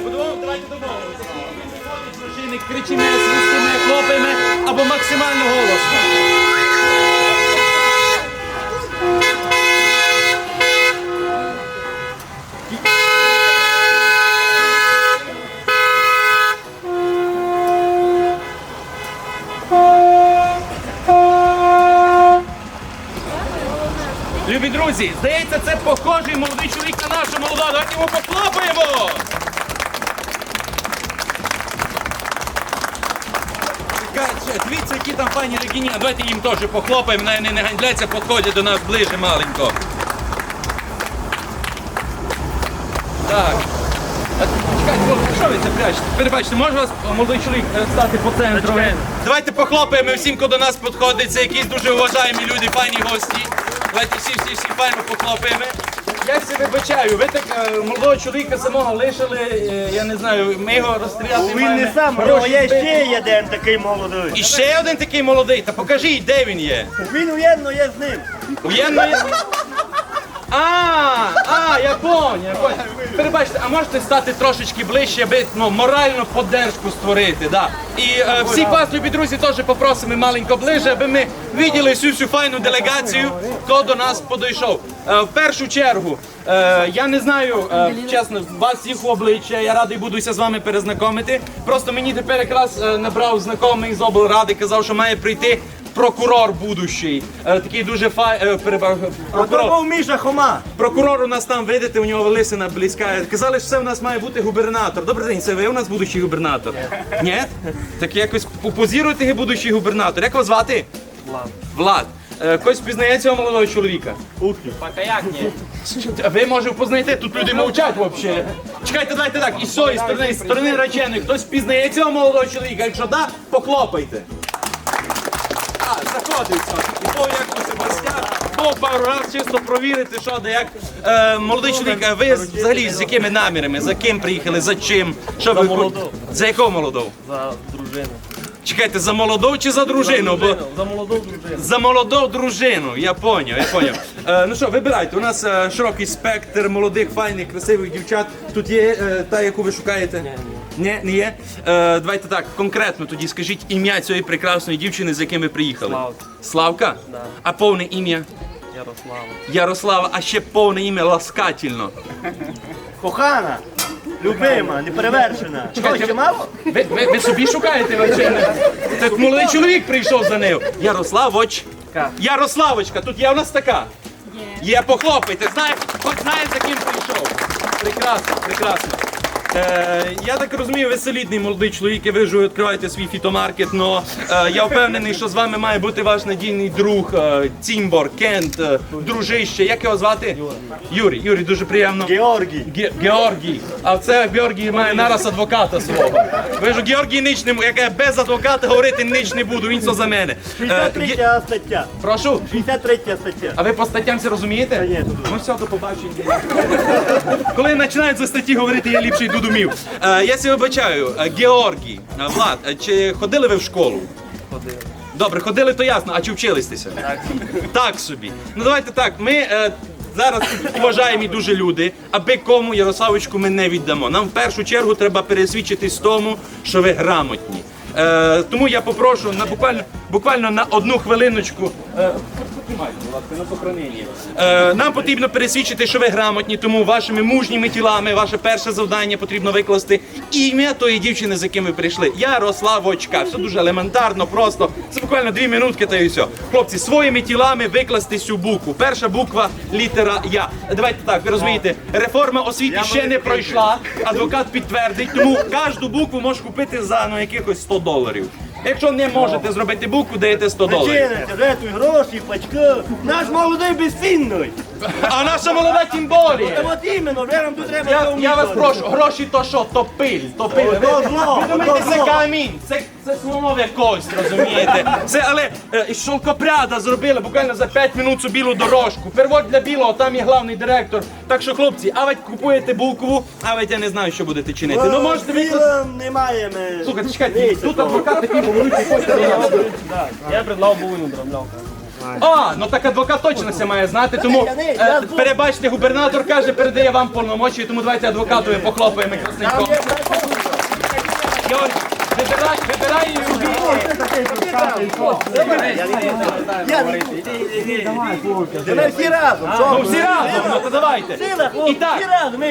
Давайте подумаємо, давайте домовимося. Дружини, кричимо, свистимо, хлопаємо або максимально голосно. Любі друзі, здається, це похожий молодий чоловік на нашого молодого. Давайте йому похлопаємо! Дивіться, які там пані Регіні. Давайте їм теж похлопаємо, вони не ганьбляться, підходять до нас ближче маленько. Так. Чекайте, що ви це прячете? Перебачте, може вас молодий чоловік е, стати по центру? Давайте похлопаємо всім, хто до нас підходить. Це якісь дуже уважаємі люди, файні гості. Давайте всі, всі, всі файно похлопаємо. Я себе вибачаю, ви так е, молодого чоловіка самого лишили, е, я не знаю, ми його розстріляти Він маємо. не сам, Гроші але є збити. ще один такий молодий. І ще один такий молодий, та покажіть, де він є. Він уєдно є з ним. Воєнної. А, а, я поняв, я поняв. Перебачте, а можете стати трошечки ближче, аби ну, моральну поддержку створити, да. І е, всіх вас, любі друзі, теж попросимо маленько ближче, аби ми виділи всю цю файну делегацію, хто до нас подійшов. Е, в першу чергу, е, я не знаю, е, чесно, вас всіх обличчя, я радий будуся з вами перезнайомити. Просто мені тепер якраз е, набрав знайомий з облради, казав, що має прийти прокурор будущий. Е, такий дуже фай... е, перебар- А прокурор. то був Міша Хома. Прокурор у нас там, видите, у нього лисина близька. Казали, що це у нас має бути губернатор. Добрий день, це ви у нас будущий губернатор? Ні? Так якось попозіруйте будущий губернатор. Як вас звати? Влад. Влад. Е, Когось впізнає цього молодого чоловіка? Пока як ні. А Ви може впознаєте, тут люди мовчать взагалі. Чекайте, давайте так, і з цієї сторони, і з сторони реченої, хтось впізнає цього молодого чоловіка. Якщо да, похлопайте. А, заходиться. І то як у Себастьян, то пару раз чисто провірити, що де як. Е, молодий чоловік, ви взагалі з якими намірами? За ким приїхали, за чим? Що ви молодого. За якого молодого? За дружину. Чекайте, за молодого чи за дружину? Бо... За молоду дружину. За молоду дружину, я поняв, я поняв. Е, ну що, вибирайте. У нас е, широкий спектр молодих, файних, красивих дівчат. Тут є е, та, яку ви шукаєте? Ні, ні. Не є. Е, давайте так, конкретно тоді скажіть ім'я цієї прекрасної дівчини, з яким ви приїхали. Славка. Славка? Да. А повне ім'я? Ярослава. Ярослава, а ще повне ім'я ласкательно. Кохана. Любима, неперевершена. Чого, ще мало? Ви, ви, ви собі шукаєте вечерне? Так молодий чоловік прийшов за нею. Ярославоч. Ярославочка, тут є у нас така. Є, похлопайте, знає, хоч знає, за ким прийшов. Прекрасно, прекрасно. Е, я так розумію, ви солідний молодий чоловік, і ви вже відкриваєте свій фітомаркет, але е, я впевнений, що з вами має бути ваш надійний друг е, Цімбор, Кент, е, дружище. Як його звати? Юрій. Юрій, дуже приємно. Георгій. Ге- Георгій. А це Георгій має нараз адвоката свого. Ви ж Георгій нич не м- як я без адвоката говорити нич не буду, він все за мене. Е, 63 стаття. Прошу. 63 стаття. А ви по статтям це розумієте? Конечно. Ну все, до побачення. Коли починають за статті говорити, я ліпше йду домів. Е, я себе вибачаю, Е, Георгій, е, Влад, е, чи ходили ви в школу? Ходили. Добре, ходили, то ясно, а чи вчилися? Так. Так собі. Ну давайте так. Ми е, зараз тут уважаємо дуже люди, аби кому Ярославочку ми не віддамо. Нам в першу чергу треба пересвідчитись в тому, що ви грамотні. Е, тому я попрошу на буквально буквально на одну хвилиночку. Е. Е, нам потрібно пересвідчити, що ви грамотні, тому вашими мужніми тілами, ваше перше завдання потрібно викласти ім'я тої дівчини, з яким ви прийшли. Ярославочка. Все дуже елементарно, просто. Це буквально дві минутки та і все. Хлопці, своїми тілами викласти цю букву. Перша буква літера Я. Давайте так, ви розумієте, реформа освіти ще не пройшла. Адвокат підтвердить, тому кожну букву можеш купити за ну, якихось 100 доларів. Якщо не можете зробити букву, даєте 100 доларів. Чините, рятуй гроші, пачки. Наш молодий безцінний. А наша молода тим болі. Та от іменно, вже нам тут треба Я, я вас прошу, гроші то що, то пиль, то пиль. О, то зло, Ви думаєте, то це зло. камінь, це, це слонове кость, розумієте? Це, але е, із шовкопряда зробили буквально за 5 минут цю білу дорожку. Первот для білого, там є главний директор. Так що, хлопці, а ви купуєте булкову, а ви я не знаю, що будете чинити. Ну можете ви... Немає ми. Слухайте, чекайте, тут того. адвокат такий говорить, хочете. Я предлагав половину дробляв. А, ну так адвокат точно це має знати, тому е, перебачте, губернатор каже, передає вам повномочі, тому давайте адвокатові похлопаємо красненько. Вибирай, вибирай Юрій. Давай всі разом. Ну всі разом, ну то давайте. Сила, І так,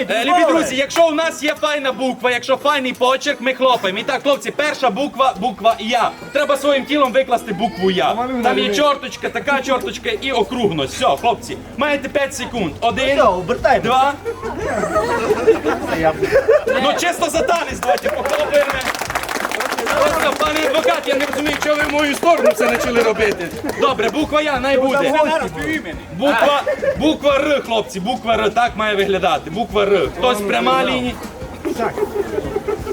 Е, Любі друзі, якщо у нас є файна буква, якщо файний почерк, ми хлопаємо. І так, хлопці, перша буква буква Я. Треба своїм тілом викласти букву Я. Там є чорточка, така чорточка і округність. Все, хлопці, маєте 5 секунд. Один, два. Ну чисто за танець, давайте похлопаємо. Пане адвокат, я не розумію, що ви в мою сторону це почали робити. Добре, буква Я, най буде. Буква, буква Р, хлопці, буква Р, так має виглядати. Буква Р. Хтось пряма лінія.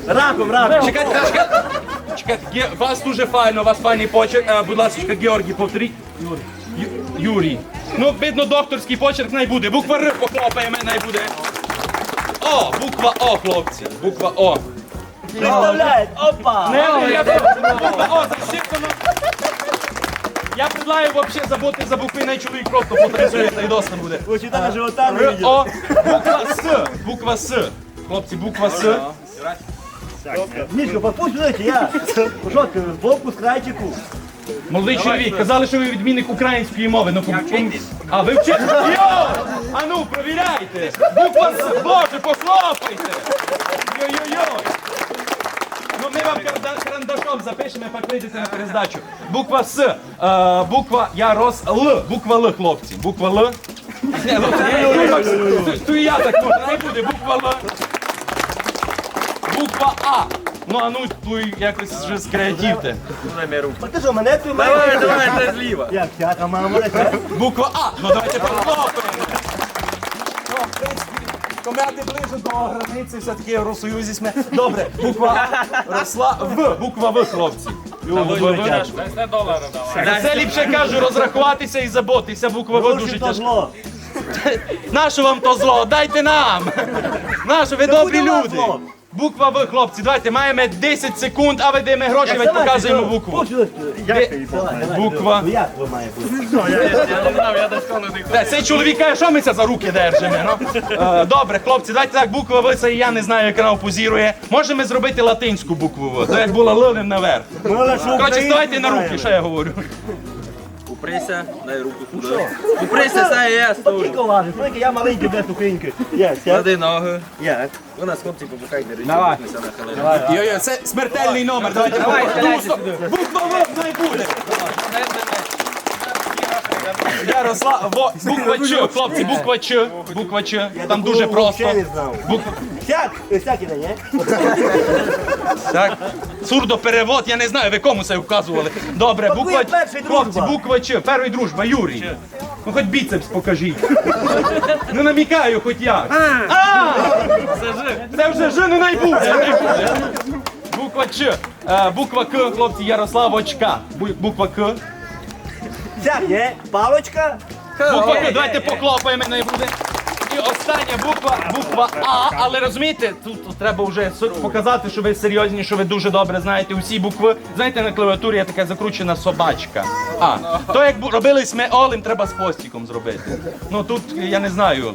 Раком, раком. Чекайте, чекайте. Чекайте, Ге- вас дуже файно, у вас файний почерк. Е, будь ласка, Георгій, повторіть. Юрій. Ну, видно, докторський почерк най буде. Буква Р похлопаємо, най буде. О, буква О, хлопці. Буква О. Представляєш, опа. Не, я О, зашиптано. Я предлагаю вообще забути за букви, най чоловік просто потрясує, та й досно буде. Ось живота не Р. О, буква С. Буква С. Хлопці, буква С. Мішко, попустите, я. Що ти, збоку, з крайчику? Молодий чоловік, казали, що ви відмінник української мови. Ну, А ви вчите? Йо! А ну, провіряйте! Буква С, Боже, похлопайте! Йо-йо-йо! Ну, ми вам карда- карандашом запишемо, як вийдете на перездачу. Буква С, е, буква я рос Л, буква Л, хлопці. Буква Л. Ну, туй- туй я так можна, не буде. Буква Л. Буква А. Ну, а ну, туй якось вже скреативте. Ти що, мене ти Давай, давай, це зліва. Як, всяка мама. Буква А. Ну давайте похлопаємо. Комяти ближе до границі, все-таки Євросоюзі сме. Добре, буква росла В. Буква В, хлопці. В. Це ліпше кажу, розрахуватися і заботися, Буква В дуже тяжко. Нащо вам то зло? Дайте нам! Нащо ви добрі люди? Буква В, хлопці, давайте маємо 10 секунд, а ви даємо гроші, ви показуємо букву. Як Буква. Ну як ви має бути? Я не знав, я десь коли не Та, Цей чоловік каже, що ми це за руки держимо? Ну? Е, добре, хлопці, давайте так, буква В, це я не знаю, як вона позірує. Можемо зробити латинську букву В, то як була лилим наверх. Ну, Коротше, ставайте на руки, що я говорю. Уприся, дай руку сюди. Уприся, це є, стой. Тільки важиш? Скільки я маленький без українки. Є, є. Клади ноги. Є. Ви нас, хлопці, попукайте, на. Йо-йо, це смертельний номер. Давайте буква Буква В най буде. Ярослав, во, буква Ч, хлопці, буква Ч, буква Ч, там дуже просто. Буква, Сяк, сяк іде, ні? так, сурдоперевод, я не знаю, ви кому це вказували. Добре, буква перший хлопці, дружба. буква Ч, перший дружба, Юрій. Ну хоч біцепс покажіть. Ну намікаю, хоч як. А! Це вже Ж, ну най буде, най буде. Буква Ч, Е, буква К, хлопці, Ярославочка. Бу- Буква К. Сяк, є. Палочка. Буква давайте похлопаємо, не буде. І остання буква, буква А, але розумієте, тут, треба вже с- показати, що ви серйозні, що ви дуже добре знаєте усі букви. Знаєте, на клавіатурі є така закручена собачка. А, то як бу- робили ми Олем, треба з хвостиком зробити. Ну тут я не знаю.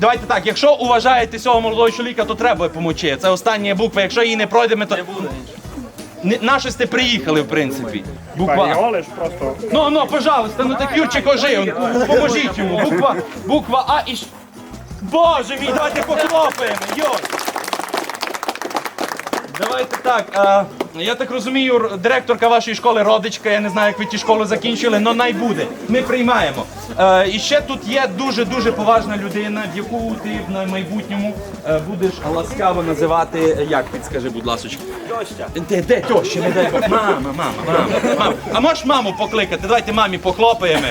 Давайте так, якщо уважаєте цього молодого чоловіка, то треба помочи. Це остання буква. Якщо її не пройдемо, то. Не- На щось ти приїхали, в принципі. Буква просто. Ну, ну, пожалуйста, ну так Юрчик ожив, поможіть йому. Буква, буква А і... Боже мій, давайте похлопаємо, йой. Давайте так, а, я так розумію, директорка вашої школи родичка, я не знаю, як ви ті школи закінчили, але най буде. Ми приймаємо. Е, і ще тут є дуже-дуже поважна людина, в яку ти в майбутньому е, будеш ласкаво називати, е, як підскажи, будь ласка. Де, де тьоща, не дай Мама, мама, мама, мама. А можеш маму покликати? Давайте мамі похлопаємо.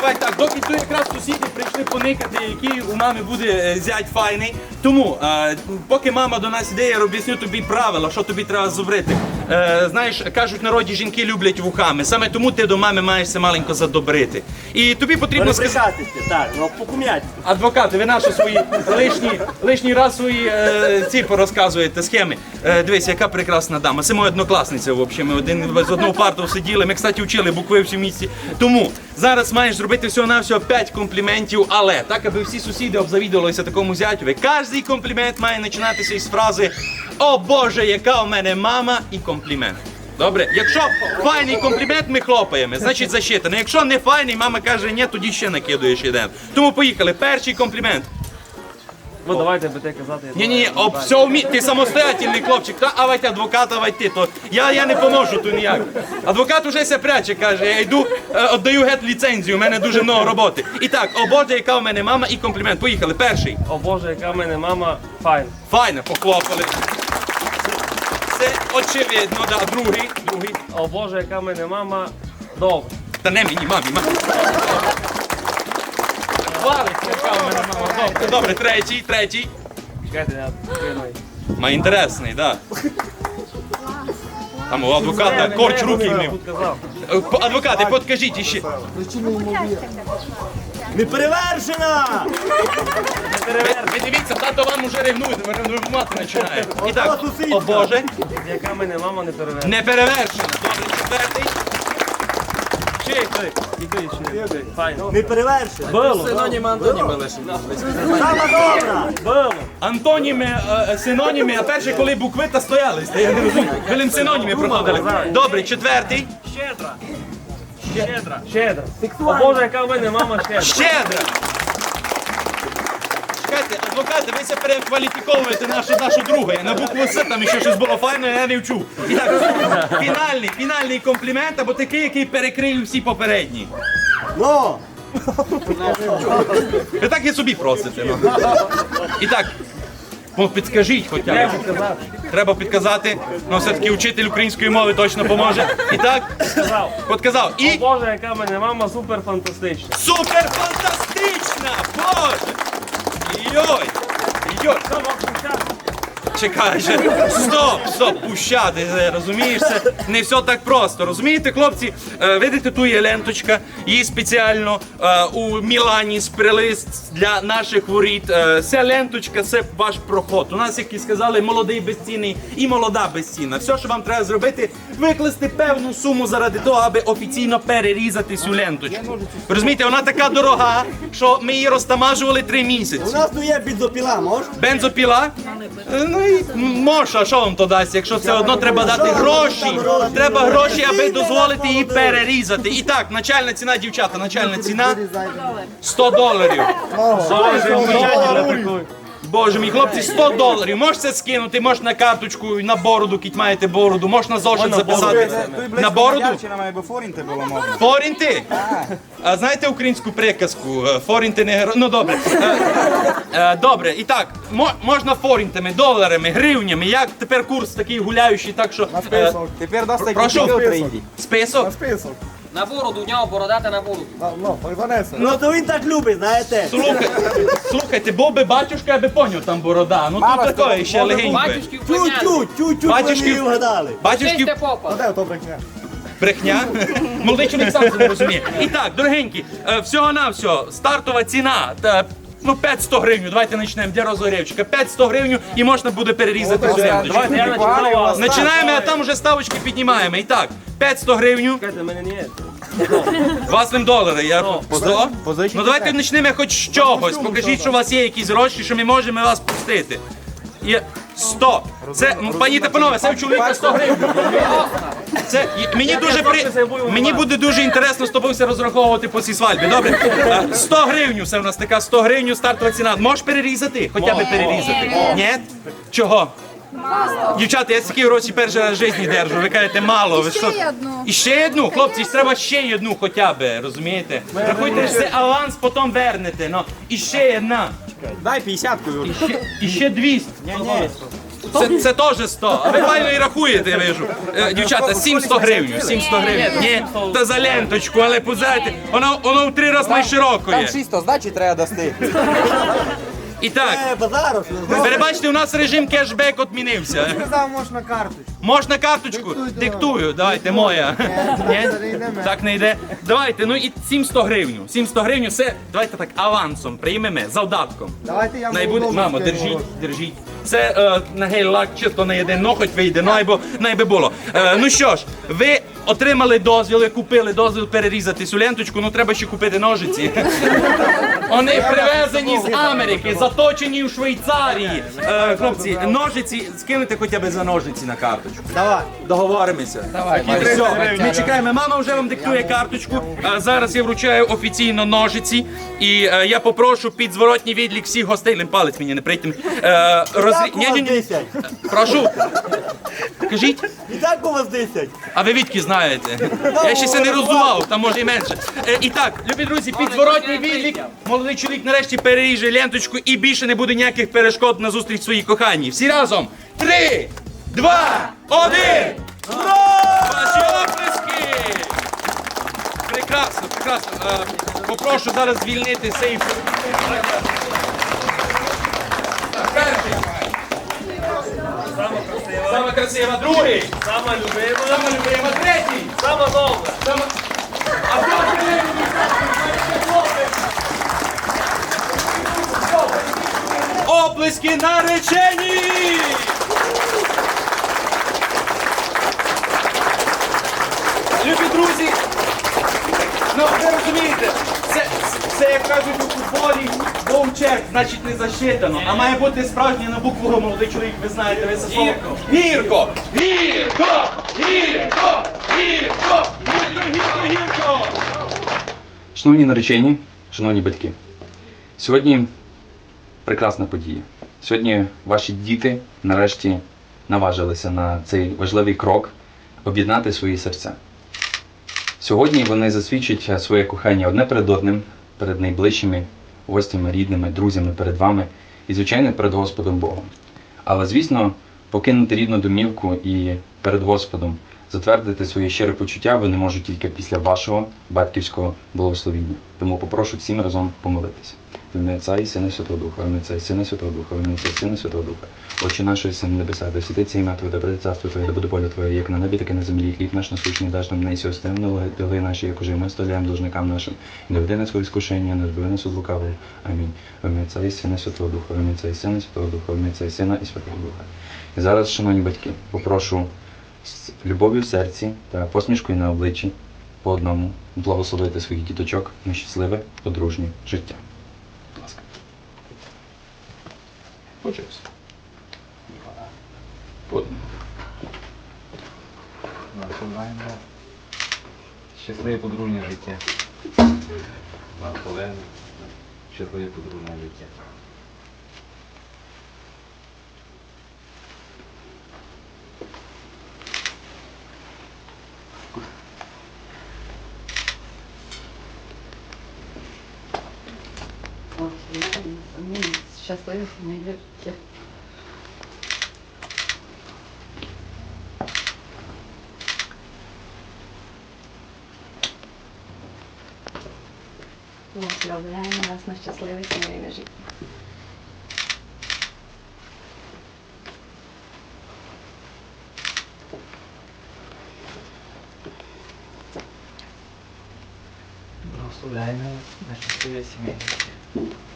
Давай так, доки тут якраз сусіди прийшли поникати, який у мами буде е, зять файний. Тому, е, поки мама до нас іде, я об'ясню тобі правила, що тобі треба зробити. Е, знаєш, кажуть, в народі жінки люблять вухами. Саме тому ти до мами маєш це маленько задобрити. І тобі потрібно сказати. Так, ну покум'ять. Адвокати, ви наші свої лишні, лишній раз свої е, ці порозказуєте схеми. Е, дивись, яка прекрасна дама. Це моя однокласниця, в общем. Ми один з одного парту сиділи. Ми, кстати, вчили букви всі місці. Тому зараз маєш зробити всього на всього 5 компліментів, але так, аби всі сусіди обзавідувалися такому зятюві. Кожний комплімент має починатися із фрази О Боже, яка у мене мама і комплімент. Добре, якщо файний комплімент, ми хлопаємо, значить засчитано. Якщо не файний, мама каже, ні, тоді ще накидуєш один. Тому поїхали. Перший комплімент. Ну давайте будете казати. Ні, ні, об все вмі... ти самостоятельний хлопчик. Та авайте адвоката, авайте, то я, я не поможу тут ніяк. Адвокат уже ся пряче, каже, я йду, е, віддаю гет ліцензію, у мене дуже много роботи. І так, о Боже, яка в мене мама і комплімент. Поїхали. Перший. О Боже, яка в мене мама файн. Файно, похлопали. Це очевидно, да. Другий, другий. О Боже, яка в мене мама довга. Та не мені, мамі, мамі. Хвалить, яка в мене мама. Добре, добре, третій, третій. Чекайте, я. Ма інтересний, да. Там у адвоката корч руки тут казав. Е, Адвокати, подкажіть іще. Неперевершена! Ви, ви дивіться, тато вам уже ревнує, ви ревнувати починає. І так, о Боже, Яка мене мама не перевершена. не перевершено. Добре, четвертий. Неперевершена! Було. Синоніми антоніми лише. Сама добра! Було. Антоніми, е, синоніми, а перше, коли букви та стояли, я не розумію. Коли синоніми проходили. Добре, четвертий. Щедра. Щедра. Щедра. О Боже, яка в мене мама щедра. Щедра. Чекайте, адвокати, ви це перекваліфіковуєте нашу, нашу другу. Я на букву С там ще щось було файне, я не вчу. І так, фінальний, фінальний комплімент, або такий, який перекриє всі попередні. Ну! Ви так і собі просите. Ну. І так, ну, підскажіть хоча б. Треба підказати, ну все-таки вчитель української мови точно поможе. І так, Сказав. підказав. О Боже, яка в мене мама супер фантастична. супер фантастична! Боже! Йой! Йой! Що вам пущати? Чекай, ще. стоп, стоп, пущати, розумієш, це не все так просто. Розумієте, хлопці, Е, видите, тут є ленточка, її спеціально е, у Мілані сприли для наших воріт. Е, Ця ленточка це ваш проход. У нас, як і сказали, молодий безцінний і молода безцінна. Все, що вам треба зробити, викласти певну суму заради того, аби офіційно перерізати цю ленточку. Розумієте, вона така дорога, що ми її розтамажували три місяці. У нас тут є бензопіла, можеш? Бензопіла? Е, Ну і може, а що вам то дасть, якщо все одно треба дати гроші. Треба гроші, аби дозволити її перерізати. І так, начальна ціна, дівчата, начальна ціна 100 доларів. Боже мій хлопці, 100 доларів. Можете скинути, можеш на карточку, на бороду, кіть маєте бороду, можеш на зошит записати. На бороду? форінти? А знаєте українську приказку? Е, Форінти не геро... Ну добре. Е, е, Добре, і так, мо- можна форінтами, доларами, гривнями. Як тепер курс такий гуляючий, так що. е, Тепер дасть Прошу. Список? На бороду, у нього бородати на бороду. Ну то він так любить, знаєте. Слухай, слухайте, був би батюшка, я би поняв там борода. Ну тут такої ще легенько. Батюшки в. Чуть-чуть, чуть-чуть Батюшки- вгадали. Батюшки попа. брехня. Молодий чоловік сам це не розуміє. І так, дорогенькі, е, всього-навсього, стартова ціна. та, Ну, 500 гривень, давайте почнемо для розогрівчика. 500 гривень і можна буде перерізати цю. Давайте я починаю. Починаємо, а там вже ставочки піднімаємо. І так, 500 гривень, Чекайте, мене не є. Вас ним долари. Я... Сто? позичте Ну давайте почнемо хоч з чогось. Покажіть, що у вас є якісь гроші, що ми можемо вас пустити. Є 100. Це, м, пані та панове, це у чоловіка 100 гривень. Це мені дуже при... мені буде дуже інтересно з тобою все розраховувати по цій свадьбі. Добре? Е, 100 гривень все у нас така 100 гривень стартова ціна. Можеш перерізати? Хоча б перерізати. Ні? Чого? Дівчата, я такі гроші перший раз в житті держу. Ви кажете, мало. Ви що? Ще одну. І ще одну, хлопці, треба ще одну хоча б, розумієте? Рахуйте, що це аванс, потім вернете. Ну, і ще одна. Дай 50 Юр. І ще, і ще 200. Ні, ні. Це, це теж 100. А ви файно і рахуєте, я вижу. Е, Дівчата, 700 гривень. 700 гривень. Ні, та за ленточку, але позайте, воно, воно в три рази найшироко Там є. 600 здачі треба дасти. І так, Е, базару, що перебачте, у нас режим кешбек відмінився. Сказав, можна карточку. Можна карточку? Диктую, давайте, моя. Ні? Так не йде. Давайте, ну і 700 гривень. 700 гривень, все, давайте так, авансом приймемо, завдатком. Давайте я Найбуде, молодому мамо, скину. держіть, держіть. Це е, на гель-лак чисто на один ноготь вийде, ну айбо, найби було. Е, ну що ж, ви отримали дозвіл, купили дозвіл перерізати цю ленточку, ну треба ще купити ножиці. Вони привезені з Америки, заточені в Швейцарії. Е, хлопці, ножиці, скинете хоча б за ножиці на карточку. Давай. Договоримося. Давай, Все, ми чекаємо. Мама вже вам диктує карточку. А зараз я вручаю офіційно ножиці. І е, я попрошу під зворотній відлік всіх гостей. Не палець мені не прийти. Е, розрі... Ні, ні, ні. Прошу. Кажіть, І так у вас 10. а ви відки знаєте? Я ще це не розував, там може і менше. Е, і так, любі друзі, під зворотній відлік. Молодий чоловік нарешті переріже ленточку і більше не буде ніяких перешкод на зустріч своїй коханій. Всі разом. Три, два, один! Ваші оплески! Прекрасно, прекрасно. Е, попрошу зараз звільнити сейф. Так, перший. Сама красива, другий. Сама любима. Сама любима, третій. Сама довга. Сама... А хто третій? Оплески наречені! Любі друзі, ну ви розумієте, це, це як кажуть у футболі, вовчек, значить не засчитано, а має бути справжнє на букву Г, молодий чоловік, ви знаєте, ви це слово. Гірко! Гірко! Гірко! Гірко! Гірко! Гірко! Гірко! Шановні наречені, шановні батьки, сьогодні прекрасна подія. Сьогодні ваші діти нарешті наважилися на цей важливий крок об'єднати свої серця. Сьогодні вони засвідчать своє кохання одне перед одним, перед найближчими гостями, рідними, друзями, перед вами і, звичайно, перед Господом Богом. Але, звісно, покинути рідну домівку і перед Господом затвердити своє щире почуття вони можуть тільки після вашого батьківського благословіння. Тому попрошу всім разом помолитися. В Отця і Сина Святого Духа, в Отця і Сина Святого Духа, в Отця і Сина Святого Духа. Отче наше син небеса, да святиться ім'я Твоє, да прийде царство Твоє, да буде воля Твоя, як на небі, так і на землі. Хліб наш насущний даш нам неї остим долги наші, як уже ми столяємо должникам нашим. І не веди нас у іскушення, не збиви нас від лукавого. Амінь. В Отця і Сина Святого Духа, в Отця і Сина Святого Духа, в Отця і Сина і Святого Духа. І зараз, шановні батьки, попрошу з любов'ю в серці та посмішкою на обличчі по одному благословити своїх діточок на щасливе подружнє життя. Будь ласка. Почався. Бажаємо щасливе подружнє життя. Щасливе подружнє життя. Щасливих сімейних життя. Благословляємо вас на щасливе сімейне життя. Благословляємо на щасливе сімейне життя.